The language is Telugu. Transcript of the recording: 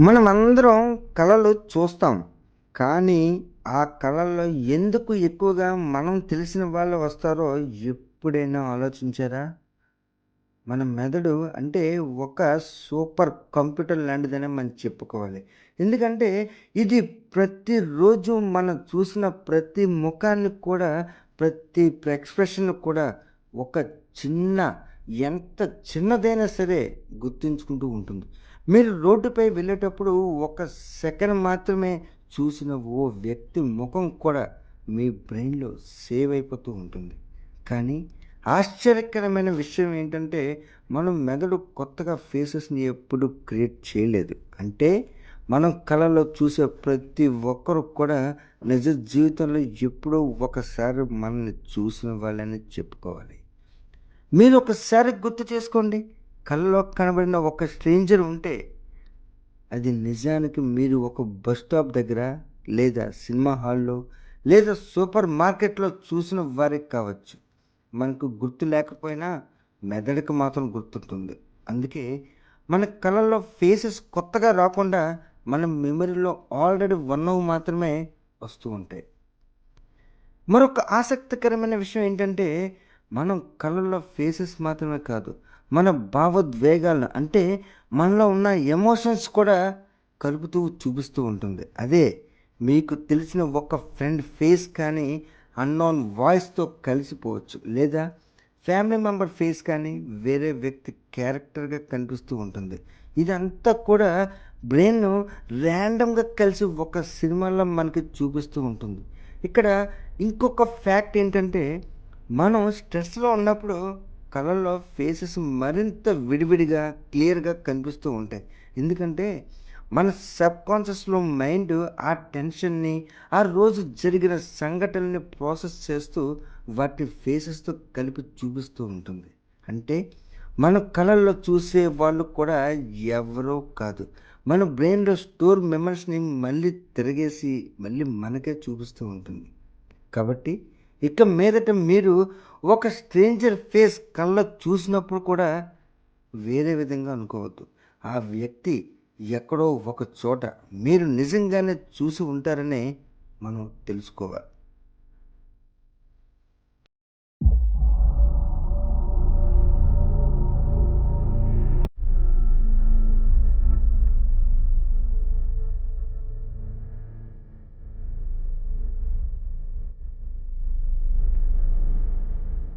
మనం అందరం కళలు చూస్తాం. కానీ, ఆ కళల్లో ఎందుకు ఎక్కువగా మనం తెలిసిన వాళ్ళు వస్తారో ఎప్పుడైనా ఆలోచించారా? మన మెదడు అంటే ఒక సూపర్ కంప్యూటర్ లాంటిదనే మనం చెప్పుకోవాలి. ఎందుకంటే, ఇది ప్రతిరోజు మనం చూసిన ప్రతి ముఖాన్ని కూడా, ప్రతి ఎక్స్ప్రెషన్ కూడా ఒక చిన్న ఎంత చిన్నదైనా సరే గుర్తుంచుకుంటూ ఉంటుంది. మీరు రోడ్డుపై వెళ్ళేటప్పుడు ఒక సెకండ్ మాత్రమే చూసిన ఓ వ్యక్తి ముఖం కూడా మీ బ్రెయిన్‌లో సేవ్ అయిపోతూ ఉంటుంది. కానీ, ఆశ్చర్యకరమైన విషయం ఏంటంటే, మనం మెదడు కొత్తగా ఫేసెస్‌ని ఎప్పుడు క్రియేట్ చేయలేదు. అంటే, మనం కళలో చూసే ప్రతి ఒక్కరు కూడా నిజ జీవితంలో ఎప్పుడో ఒకసారి మనల్ని చూసిన వాళ్ళని చెప్పుకోవాలి. మీరు ఒకసారి గుర్తు చేసుకోండి. కళ్ళలో కనబడిన ఒక స్ట్రేంజర్ ఉంటే, అది నిజానికి మీరు ఒక బస్ స్టాప్ దగ్గర, లేదా సినిమా హాల్‌లో, లేదా సూపర్ మార్కెట్‌లో చూసిన వారికి కావచ్చు. మనకు గుర్తు లేకపోయినా మెదడుకి మాత్రం గుర్తుంటుంది. అందుకే మన కళల్లో ఫేసెస్ కొత్తగా రాకుండా మన మెమరీలో ఆల్రెడీ ఉన్నవి మాత్రమే వస్తూ ఉంటాయి. మరొక ఆసక్తికరమైన విషయం ఏంటంటే, మనం కళల్లో ఫేసెస్ మాత్రమే కాదు, మన భావోద్వేగాలను అంటే మనలో ఉన్న ఎమోషన్స్ కూడా కలుపుతూ చూపిస్తూ ఉంటుంది. అదే మీకు తెలిసిన ఒక ఫ్రెండ్ ఫేస్ కానీ అన్నోన్ వాయిస్‌తో కలిసిపోవచ్చు. లేదా ఫ్యామిలీ మెంబర్ ఫేస్ కానీ వేరే వ్యక్తి క్యారెక్టర్‌గా కనిపిస్తూ ఉంటుంది. ఇదంతా కూడా బ్రెయిన్ ర్యాండమ్‌గా కలిసి ఒక సినిమాలో మనకి చూపిస్తూ ఉంటుంది. ఇక్కడ ఇంకొక ఫ్యాక్ట్ ఏంటంటే, మనం స్ట్రెస్‌లో ఉన్నప్పుడు కళల్లో ఫేసెస్ మరింత విడివిడిగా, క్లియర్‌గా కనిపిస్తూ ఉంటాయి. ఎందుకంటే, మన సబ్‌కాన్షియస్‌లో మైండ్ ఆ టెన్షన్‌ని, ఆ రోజు జరిగిన సంఘటనల్ని ప్రాసెస్ చేస్తూ వాటి ఫేసెస్‌తో కలిపి చూపిస్తూ ఉంటుంది. అంటే, మన కళల్లో చూసే వాళ్ళు కూడా ఎవరో కాదు. మన బ్రెయిన్‌లో స్టోర్ మెమరీస్‌ని మళ్ళీ తిరగేసి, మళ్ళీ మనకే చూపిస్తూ ఉంటుంది. కాబట్టి, ఇక మీదట మీరు ఒక స్ట్రేంజర్ ఫేస్ కళ్ళ చూసినప్పుడు కూడా వేరే విధంగా అనుకోవద్దు. ఆ వ్యక్తి ఎక్కడో ఒక చోట మీరు నిజంగానే చూసి ఉంటారని మనం తెలుసుకోవాలి.